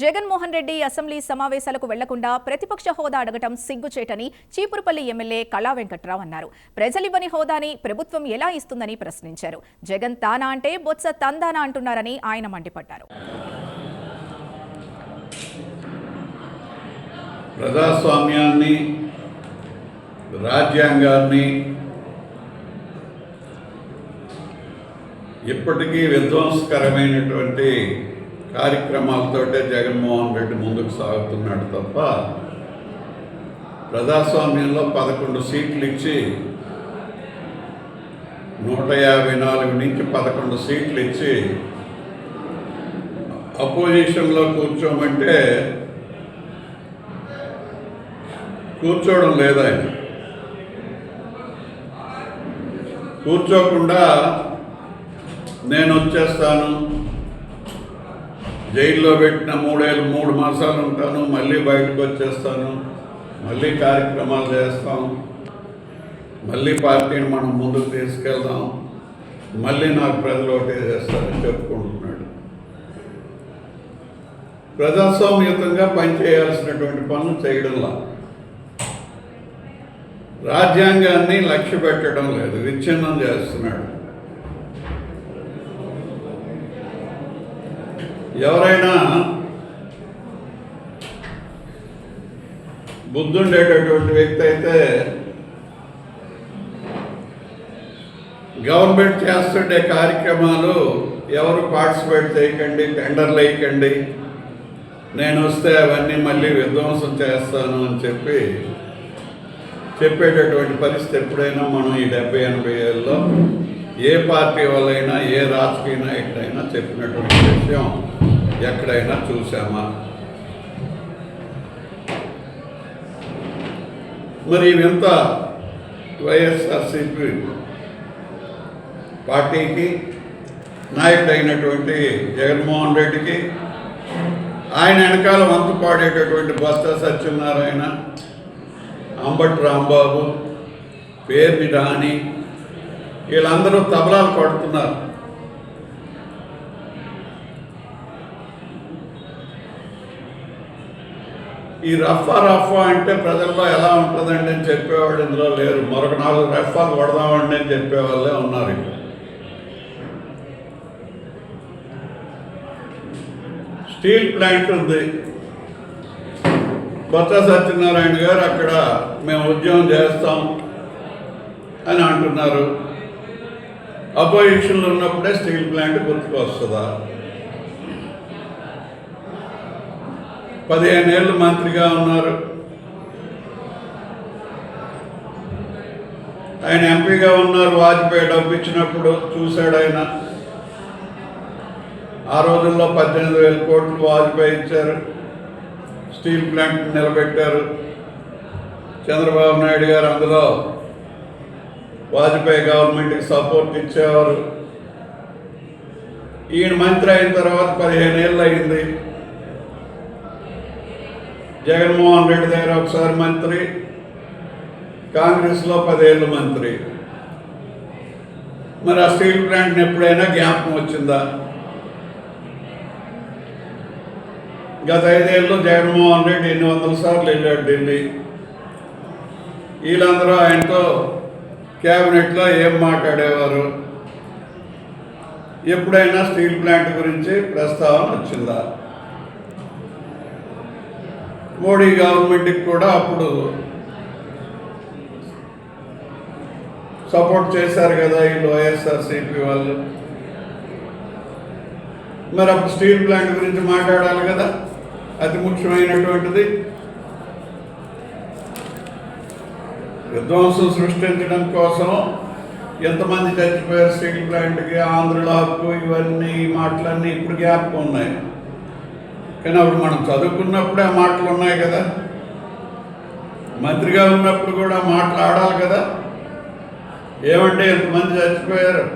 Jaganmohan Reddy assembly సమావేశాలకు వెళ్ళకుండా ప్రతిపక్ష హోదా అడగటం సిగ్గుచేటని చీపురుపల్లి ఎమ్మెల్యే కళా వెంకట్రావు అన్నారు. ప్రజలివ్వని హోదాని ప్రభుత్వం ఎలా ఇస్తుందని ప్రశ్నించారు. జగన్ తానా అంటే బొత్స తందానా అంటున్నారని ఆయన మండిపడ్డారు. ప్రజాస్వామ్యాన్ని రాజ్యాంగాన్ని ఇప్పటికీ విధ్వంసకరమైనటువంటి కార్యక్రమాలతోటే జగన్మోహన్ రెడ్డి ముందుకు సాగుతున్నాడు తప్ప ప్రజాస్వామ్యంలో పదకొండు సీట్లు ఇచ్చి నూట యాభై నాలుగు నుంచి పదకొండు సీట్లు ఇచ్చి అపోజిషన్లో కూర్చోమంటే కూర్చోవడం లేదు ఆయన? కూర్చోకుండా నేను వచ్చేస్తాను. జైల్లో పెట్టిన మూడేళ్ళు మూడు మాసాలు ఉంటాను మళ్ళీ బయటకు వచ్చేస్తాను మళ్ళీ కార్యక్రమాలు చేస్తాం మళ్ళీ పార్టీని మనం ముందుకు తీసుకెళ్దాం మళ్ళీ నాకు ప్రజలు ఒకటే చేస్తారని చెప్పుకుంటున్నాడు. ప్రజాస్వామ్యతంగా పనిచేయాల్సినటువంటి పనులు చేయడంలా. రాజ్యాంగాన్ని లక్ష్య పెట్టడం లేదు విచ్ఛిన్నం చేస్తున్నాడు. ఎవరైనా బుద్ధుండేటటువంటి వ్యక్తి అయితే గవర్నమెంట్ చేస్తుండే కార్యక్రమాలు ఎవరు పార్టిసిపేట్ చేయకండి టెండర్లు వేయకండి నేను వస్తే అవన్నీ మళ్ళీ విధ్వంసం చేస్తాను అని చెప్పి చెప్పేటటువంటి పరిస్థితి ఎప్పుడైనా మనం ఈ డెబ్బై ఎనభై ఏళ్ళలో ఏ పార్టీ వాళ్ళైనా ఏ రాజకీయ నాయకుడైనా చెప్పినటువంటి విషయం ఎక్కడైనా చూసామా మరి వింత వైఎస్ఆర్సిపి పార్టీకి నాయకుడైనటువంటి జగన్మోహన్ రెడ్డికి ఆయన వెనకాల వంతు పాడేటటువంటి బస్తా సత్యనారాయణ అంబటి రాంబాబు పేర్ని రాణి వీళ్ళందరూ తబలాలు కొడుతున్నారు. ఈ రఫా రఫా అంటే ప్రజల్లో ఎలా ఉంటుందండి అని చెప్పేవాడు ఇందులో లేరు. మరొక నాలుగు రఫాలు కొడదామండి అని చెప్పేవాళ్ళే ఉన్నారు ఇక్కడ స్టీల్ ప్లాంట్ ఉంది. కొత్త సత్యనారాయణ గారు అక్కడ మేము ఉద్యమం చేస్తాం అని అంటున్నారు. అపోజిషన్లో ఉన్నప్పుడే స్టీల్ ప్లాంట్ గుర్తుకు వస్తుందా పదిహేను ఏళ్ళు మంత్రిగా ఉన్నారు. ఆయన ఎంపీగా ఉన్నారు వాజ్పేయి డబ్బు ఇచ్చినప్పుడు చూశాడు ఆయన. ఆ రోజుల్లో పద్దెనిమిది వేల కోట్లు వాజ్పేయి ఇచ్చారు. స్టీల్ ప్లాంట్ నిలబెట్టారు. చంద్రబాబు నాయుడు గారు అందులో వాజ్పేయి గవర్నమెంట్కి సపోర్ట్ ఇచ్చేవారు. ఈయన మంత్రి అయిన తర్వాత పదిహేను ఏళ్ళు అయింది. జగన్మోహన్ రెడ్డి దగ్గర ఒకసారి మంత్రి కాంగ్రెస్లో పదేళ్ళు మంత్రి. మరి ఆ స్టీల్ ప్లాంట్ని ఎప్పుడైనా జ్ఞాపకం వచ్చిందా? గత ఐదేళ్ళు జగన్మోహన్ రెడ్డి ఎన్ని వందల సార్లు వెళ్ళాడు ఢిల్లీ. వీళ్ళందరూ ఆయనతో క్యాబినెట్లో ఏం మాట్లాడేవారు? ఎప్పుడైనా స్టీల్ ప్లాంట్ గురించి ప్రస్తావన వచ్చిందా? మోడీ గవర్నమెంట్కి కూడా అప్పుడు సపోర్ట్ చేశారు కదా వీళ్ళు వైఎస్ఆర్సీపీ వాళ్ళు. మరి అప్పుడు స్టీల్ ప్లాంట్ గురించి మాట్లాడాలి కదా అతి ముఖ్యమైనటువంటిది. విధ్వంసం సృష్టించడం కోసం ఎంతమంది చచ్చిపోయారు స్టీల్ ప్లాంట్కి ఆంధ్రుల హక్కు ఇవన్నీ మాటలన్నీ ఇప్పుడు జ్ఞాపకం ఉన్నాయి. కానీ అప్పుడు మనం చదువుకున్నప్పుడే ఆ మాటలు ఉన్నాయి కదా. మంత్రిగా ఉన్నప్పుడు కూడా మాట్లాడాలి కదా. ఏమంటే ఎంతమంది చచ్చిపోయారు?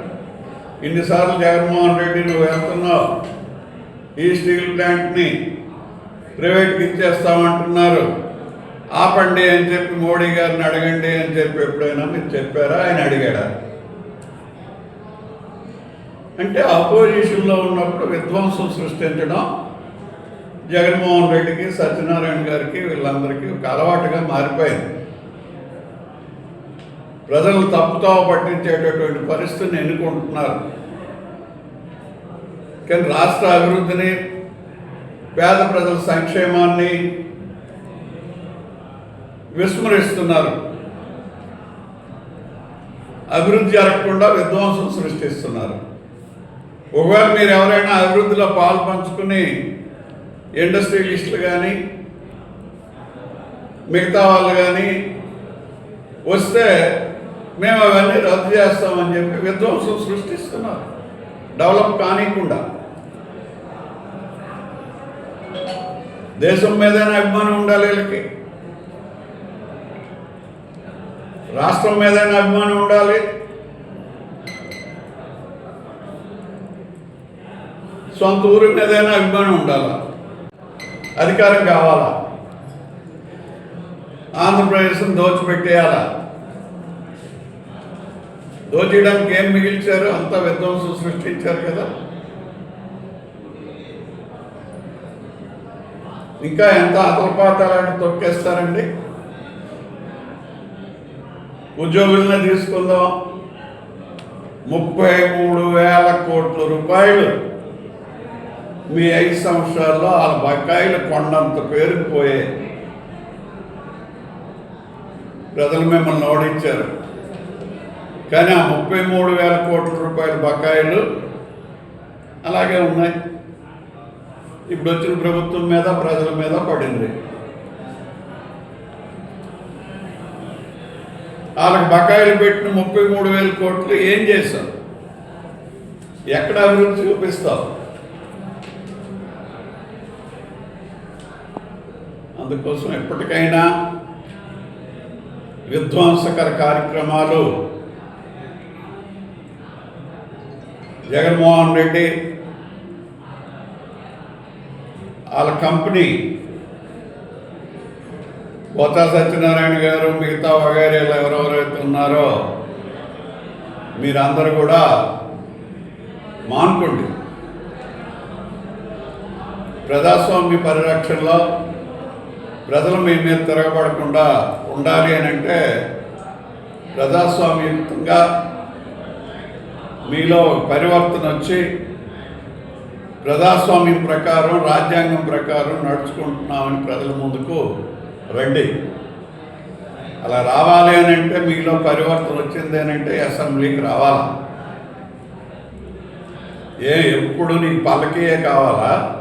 ఇన్నిసార్లు జగన్మోహన్ రెడ్డి నువ్వు వెళ్తున్నావు? ఈ స్టీల్ ప్లాంట్ని ప్రైవేట్కి ఇచ్చేస్తామంటున్నారు. ఆపండి అని చెప్పి మోడీ గారిని అడగండి అని చెప్పి ఎప్పుడైనా మీరు చెప్పారా? ఆయన అడిగాడా? అంటే అపోజిషన్లో ఉన్నప్పుడు విధ్వంసం సృష్టించడం జగన్మోహన్ రెడ్డికి సత్యనారాయణ గారికి వీళ్ళందరికీ ఒక అలవాటుగా మారిపోయింది. ప్రజలు తప్పుతావ పట్టించేటటువంటి పరిస్థితిని ఎన్నుకుంటున్నారు. కానీ రాష్ట్ర అభివృద్ధిని పేద ప్రజల సంక్షేమాన్ని విస్మరిస్తున్నారు. అభివృద్ధి జరగకుండా విధ్వంసం సృష్టిస్తున్నారు. ఒకవేళ మీరు ఎవరైనా అభివృద్ధిలో పాలు పంచుకుని ఇండస్ట్రియలిస్టులు కానీ మిగతా వాళ్ళు కానీ వస్తే మేము అవన్నీ రద్దు చేస్తామని చెప్పి విధ్వంసం సృష్టిస్తున్నారు. డెవలప్ కానికుండా. దేశం మీదైనా అభిమానం ఉండాలి వీళ్ళకి. రాష్ట్రం మీదైనా అభిమానం ఉండాలి. సొంత ఊరి మీదైనా అభిమానం ఉండాలా? అధికారం కావాలా? ఆంధ్రప్రదేశ్ని దోచిపెట్టేయాలా? దోచేయడానికి ఏం మిగిల్చారు? అంత విధ్వంసం సృష్టించారు కదా. ఇంకా ఎంత అతలపాతాలను తొక్కేస్తారండి? ఉద్యోగులనే తీసుకుందాం. ముప్పై మూడు వేల కోట్ల రూపాయలు. మీ ఐదు సంవత్సరాల్లో ఆ బకాయిలు కొండంత పేరుకుపోయాయి ప్రజలు మిమ్మల్ని ఓడించారు. కానీ ఆ ముప్పై మూడు వేల కోట్ల రూపాయల బకాయిలు అలాగే ఉన్నాయి. ఇప్పుడు వచ్చిన ప్రభుత్వం మీద ప్రజల మీద పడింది. వాళ్ళకి బకాయిలు పెట్టిన ముప్పై మూడు వేల కోట్లు ఏం చేశాం? ఎక్కడ అభివృద్ధి చూపిస్తావు అందుకోసం ఎప్పటికైనా విధ్వంసకర కార్యక్రమాలు జగన్మోహన్ రెడ్డి వాళ్ళ కంపెనీ కోతా సత్యనారాయణ గారు మిగతా వగైరేలు ఎవరెవరైతే ఉన్నారో మీరందరూ కూడా మానుకోండి. ప్రజాస్వామ్య పరిరక్షణలో ప్రజలు మీ మీద తిరగబడకుండా ఉండాలి అని అంటే ప్రజాస్వామ్యంగా మీలో పరివర్తన వచ్చి ప్రజాస్వామ్యం ప్రకారం రాజ్యాంగం ప్రకారం నడుచుకుంటున్నామని ప్రజల ముందుకు రండి. అలా రావాలి అని అంటే మీలో పరివర్తన వచ్చింది అని అంటే అసెంబ్లీకి రావాలా? ఏ ఎప్పుడు నీకు పల్లకీయే కావాలా?